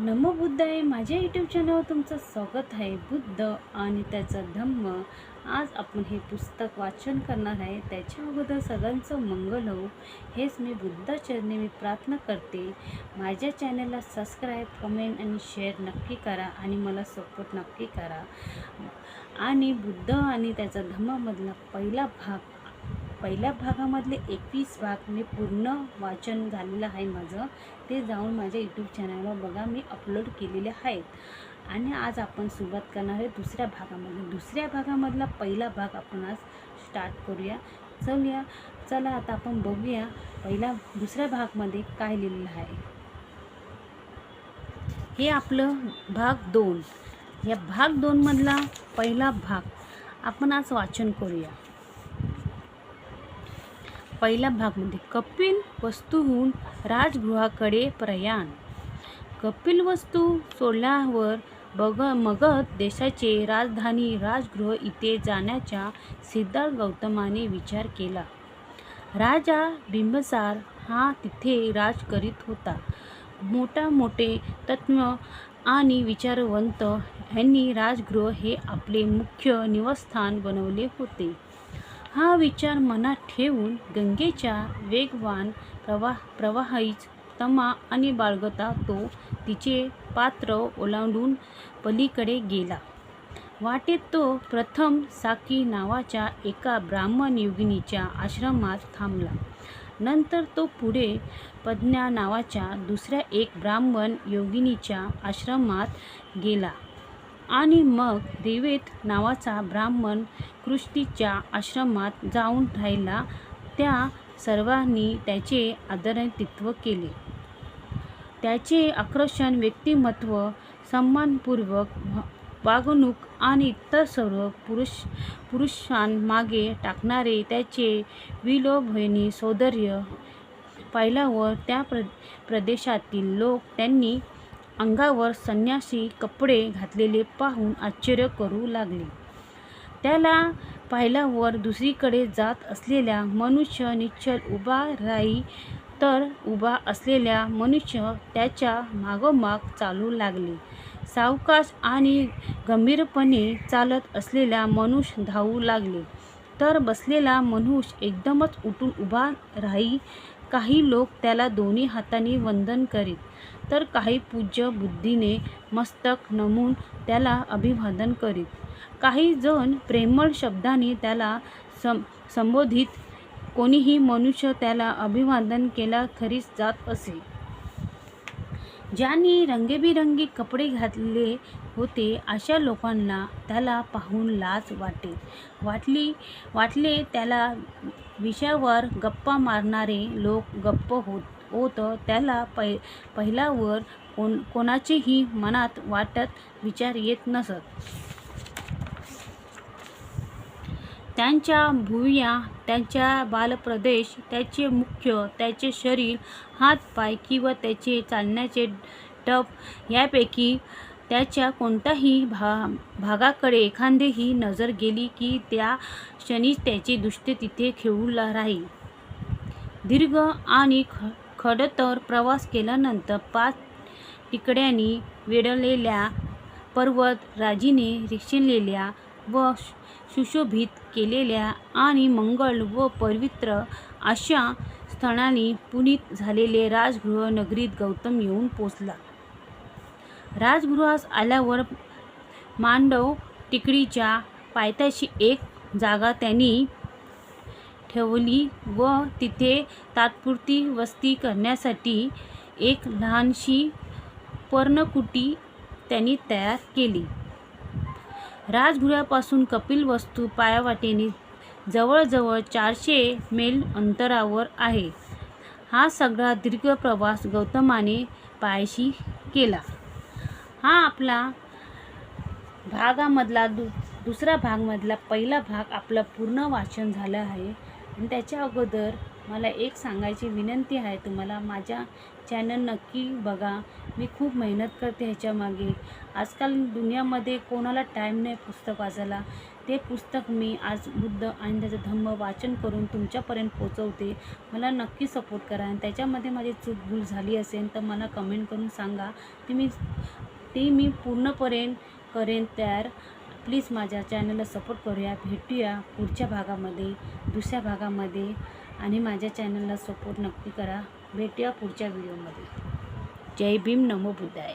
नमो बुद्ध आहे माझ्या युट्यूब चॅनलवर तुमचं स्वागत आहे. बुद्ध आणि त्याचा धम्म आज आपण हे पुस्तक वाचन करणार आहे. त्याच्या अगोदर सगळ्यांचं मंगल हो हेच मी बुद्धाचरणी मी प्रार्थना करते. माझ्या चॅनलला सबस्क्राईब कमेंट आणि शेअर नक्की करा आणि मला सपोर्ट नक्की करा. आणि बुद्ध आणि त्याचा धम्मामधला पहिला भाग पहिल्या भागामधले एकवीस भाग मी पूर्ण वाचन झालेलं आहे माझं. ते जाऊन माझ्या यूट्यूब चॅनलवर बघा मी अपलोड केलेले आहेत. आणि आज आपण सुरुवात करणार आहे दुसऱ्या भागामध्ये. दुसऱ्या भागामधला पहिला भाग आपण आज स्टार्ट करूया. चलूया. चला आता आपण बघूया पहिला दुसऱ्या भागमध्ये काय लिहिलेलं आहे. हे आपलं भाग दोन. या भाग दोनमधला पहिला भाग आपण आज वाचन करूया. पहिल्या भागमध्ये म्हणजे कपिल वस्तूहून राजगृहाकडे प्रयाण. कपिल वस्तू सोडल्यावर बग मगध देशाचे राजधानी राजगृह इथे जाण्याचा सिद्धार्थ गौतमाने विचार केला. राजा बिंबसार हा तिथे राज करीत होता. मोठा मोठे तत्व आणि विचारवंत यांनी राजगृह हे आपले मुख्य निवासस्थान बनवले होते. हा विचार मनात ठेवून गंगेच्या वेगवान प्रवाह प्रवाहीच तमा आणि बाळगता तो तिचे पात्र ओलांडून पलीकडे गेला. वाटेत तो प्रथम साकी नावाच्या एका ब्राह्मण योगिनीच्या आश्रमात थांबला. नंतर तो पुढे पज्ञा नावाच्या दुसऱ्या एक ब्राह्मण योगिनीच्या आश्रमात गेला आणि मग देवेत नावाचा ब्राह्मण कृष्टीच्या आश्रमात जाऊन राहिला. त्या सर्वांनी त्याचे आदरातित्व केले. त्याचे आकर्षण व्यक्तिमत्व सन्मानपूर्वक वागणूक आणि इतर सर्व पुरुष पुरुषांमागे टाकणारे त्याचे विलोभनी सौंदर्य पाहिल्यावर त्या प्र प्रदेशातील लोक त्यांनी अंगावर संन्यासी कपडे घातलेले पाहून आश्चर्य करू लागले. त्याला पाहिल्यावर दुसरीकडे जात असलेला मनुष्य निश्चल उभा राही तर उभा असलेल्या मनुष्य त्याच्या मागोमाग चालू लागले. सावकाश आणि गंभीरपणे चालत असलेला मनुष्य धावू लागले. तर बसलेला मनुष्य एकदमच उठून उभा राही काही लोक त्याला दोन्ही हातांनी वंदन करीत. तर काही पूज्य बुद्धीने मस्तक नमून त्याला अभिवादन करीत. काही जण प्रेमळ शब्दाने त्याला सं संबोधित कोणीही मनुष्य त्याला अभिवादन केला खरीच जात असे. ज्यांनी रंगेबिरंगी कपडे घातले होते अशा लोकांना त्याला पाहून लाज वाटे. वाटली वाटले त्याला विषयावर गप्पा मारणारे लोक गप्प होत होत त्याला पै पहिल्यावर कोण कोणाचेही मनात वाटत विचार येत नसत. त्यांच्या भुवया त्यांच्या बालप्रदेश त्याचे मुख्य त्याचे शरीर हातपाय किंवा त्याचे चालण्याचे टप यापैकी त्याच्या कोणत्याही भा भागाकडे एखादेही नजर गेली की त्या क्षणीच त्याची दृष्टी तिथे खेळू राहील. दीर्घ आणि ख खडतर प्रवास केल्यानंतर पाच तिकड्यांनी वेढलेल्या पर्वत राजीने रिक्षलेल्या व सुशोभित केलेल्या आणि मंगल व पवित्र अशा स्थळांनी पुनीत झालेले राजगृह नगरीत गौतम येऊन पोचला. राजगृहास आल्यावर मांडव टिकडीच्या पायथ्याशी एक जागा त्यांनी ठेवली व तिथे तात्पुरती वस्ती करण्यासाठी एक लहानशी पर्णकुटी त्यांनी तयार केली. राजगृहापासून कपिल वस्तू जवळजवळ चारशे मेल अंतरावर आहे. हा सगळा दीर्घ प्रवास गौतमाने पायशी केला. हा आपला भागामधला दु दुसरा भागमधला पहिला भाग आपला पूर्ण वाचन झालं आहे. आणि त्याच्या अगोदर मला एक सांगायची विनंती आहे तुम्हाला माझ्या चॅनल नक्की बघा. मी खूप मेहनत करते ह्याच्यामागे आजकाल दुनियामध्ये कोणाला टाईम नाही पुस्तक वाचायला. ते पुस्तक मी आज बुद्ध आणि त्याचं धम्म वाचन करून तुमच्यापर्यंत पोचवते. मला नक्की सपोर्ट करा आणि त्याच्यामध्ये माझी चूक भूल झाली असेल तर मला कमेंट करून सांगा. ते मी ती मी पूर्णपर्यंत करेन तयार. प्लीज माझ्या चॅनलला सपोर्ट करूया भेटूया पुढच्या भागामध्ये दुसऱ्या भागामध्ये. आणि माझ्या चॅनलला सपोर्ट नक्की करा. भेटूया पुढच्या व्हिडिओमध्ये. जय भीम नमो बुद्धाय.